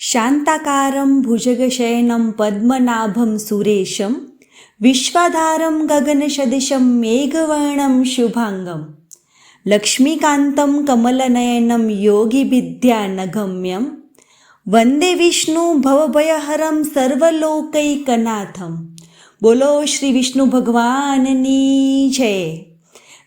शान्ताकारं भुजगशयनं पद्मनाभं सुरेशं, विश्वाधारं गगनसदृशं मेघवर्णं शुभाङ्गं, लक्ष्मीकान्तं कमलनयनं योगिविद्यानगम्यं વંદે વિષ્ણુ ભવભયહરમ સર્વલોકૈકનાથમ બોલો શ્રી વિષ્ણુ ભગવાનની જય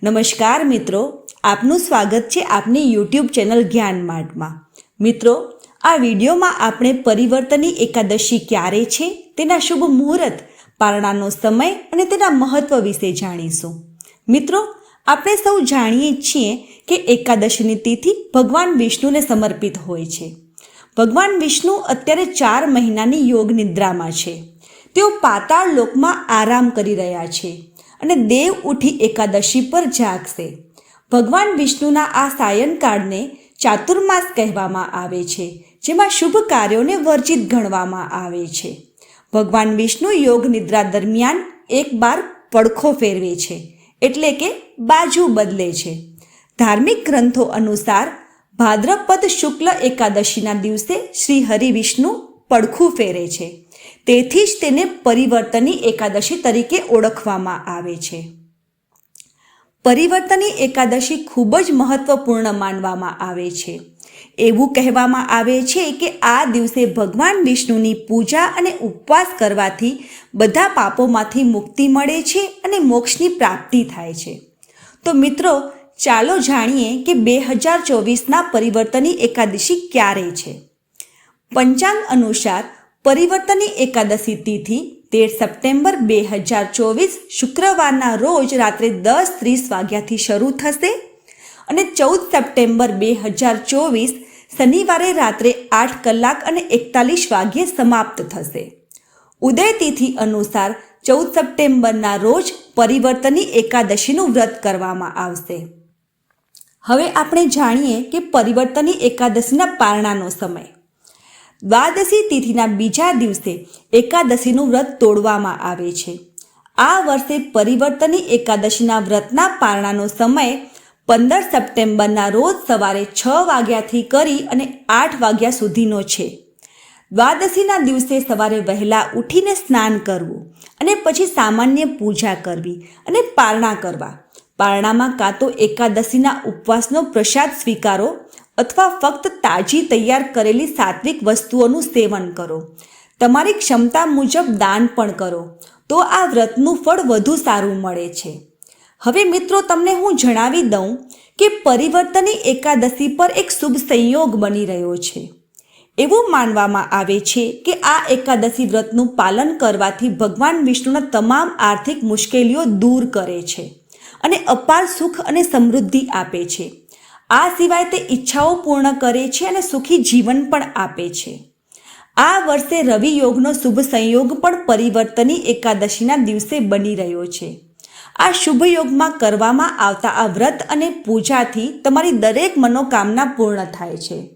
નમસ્કાર મિત્રો આપનું સ્વાગત છે આપની યુટ્યુબ ચેનલ જ્ઞાન માર્ટમાં મિત્રો આ વિડીયોમાં આપણે પરિવર્તની એકાદશી ક્યારે છે, તેના શુભ મુહૂર્ત, પારણાનો સમય અને તેના મહત્વ વિશે જાણીશું. મિત્રો, આપણે સૌ જાણીએ છીએ કે એકાદશીની તિથિ ભગવાન વિષ્ણુને સમર્પિત હોય છે. ભગવાન વિષ્ણુ અત્યારે ચાર મહિનાની યોગ નિદ્રામાં છે. તેઓ પાતાળ લોકમાં આરામ કરી રહ્યા છે અને દેવ ઉઠી એકાદશી પર જાગશે. ભગવાન વિષ્ણુના આ સાયનકાળને ચાતુર્માસ કહેવામાં આવે છે, જેમાં શુભ કાર્યોને વર્જિત ગણવામાં આવે છે. ભગવાન વિષ્ણુ યોગ નિદ્રા દરમિયાન એક બાર પડખો ફેરવે છે, એટલે કે બાજુ બદલે છે. ધાર્મિક ગ્રંથો અનુસાર, ભાદ્રપદ શુક્લ એકાદશીના દિવસે શ્રી હરિ વિષ્ણુ પડખું ફેરે છે. તેથી જ તેને પરિવર્તની એકાદશી તરીકે ઓળખવામાં આવે છે. પરિવર્તની એકાદશી ખૂબ જ મહત્વપૂર્ણ માનવામાં આવે છે. એવું કહેવામાં આવે છે કે આ દિવસે ભગવાન વિષ્ણુની પૂજા અને ઉપવાસ કરવાથી બધા પાપોમાંથી મુક્તિ મળે છે અને મોક્ષની પ્રાપ્તિ થાય છે. તો મિત્રો, ચાલો જાણીએ કે બે હજાર ચોવીસના પરિવર્તની એકાદશી ક્યારે છે. પંચાંગ અનુસાર પરિવર્તની એકાદશી તિથિ તેર સપ્ટેમ્બર બે હજાર ચોવીસ શુક્રવારના રોજ રાત્રે દસ ત્રીસ વાગ્યાથી શરૂ થશે અને ચૌદ સપ્ટેમ્બર બે હજાર ચોવીસ શનિવારે રાત્રે આઠ કલાક અને એકતાલીસ વાગ્યે સમાપ્ત થશે. ઉદય તિથિ અનુસાર ચૌદ સપ્ટેમ્બરના રોજ પરિવર્તની એકાદશીનું વ્રત કરવામાં આવશે. હવે આપણે જાણીએ કે પરિવર્તની એકાદશીના પારણાનો સમય. દ્વાદશી તિથિના બીજા દિવસે એકાદશીનું વ્રત તોડવામાં આવે છે. આ વર્ષે પરિવર્તની એકાદશીના વ્રતના પારણાનો સમય પંદર સપ્ટેમ્બરના રોજ સવારે છ વાગ્યાથી કરી અને આઠ વાગ્યા સુધીનો છે. દ્વાદશીના દિવસે સવારે વહેલા ઉઠીને સ્નાન કરવું અને પછી સામાન્ય પૂજા કરવી અને પારણા કરવા. પારણામાં કાં તો એકાદશીના ઉપવાસનો પ્રસાદ સ્વીકારો અથવા ફક્ત તાજી તૈયાર કરેલી સાત્વિક વસ્તુઓનું સેવન કરો. તમારી ક્ષમતા મુજબ દાન પણ કરો, તો આ વ્રતનું ફળ વધુ સારું મળે છે. હવે મિત્રો, તમને હું જણાવી દઉં કે પરિવર્તની એકાદશી પર એક શુભ સંયોગ બની રહ્યો છે. એવું માનવામાં આવે છે કે આ એકાદશી વ્રતનું પાલન કરવાથી ભગવાન વિષ્ણુના તમામ આર્થિક મુશ્કેલીઓ દૂર કરે છે અને અપાર સુખ અને સમૃદ્ધિ આપે છે. આ સિવાય તે ઈચ્છાઓ પૂર્ણ કરે છે અને સુખી જીવન પણ આપે છે. આ વર્ષે રવિ યોગનો શુભ સંયોગ પણ પરિવર્તની એકાદશીના દિવસે બની રહ્યો છે. આ શુભ યોગમાં કરવામાં આવતા આ વ્રત અને પૂજાથી તમારી દરેક મનોકામના પૂર્ણ થાય છે.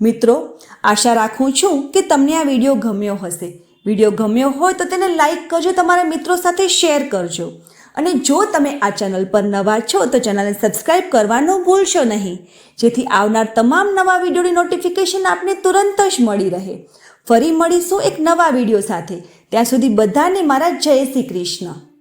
મિત્રો, આશા રાખું છું કે તમને આ વીડિયો ગમ્યો હશે. વીડિયો ગમ્યો હોય તો તેને લાઈક કરજો, તમારા મિત્રો સાથે શેર કરજો. અને જો તમે આ ચેનલ પર નવા છો, તો ચેનલને સબસ્ક્રાઇબ કરવાનું ભૂલશો નહીં. જેથી આવનાર તમામ નવા વિડીયોની નોટિફિકેશન આપને તુરંત જ મળી રહે. ફરી મળીશું એક નવા વીડિયો સાથે. ત્યાં સુધી બધાને મારા જય શ્રી કૃષ્ણ.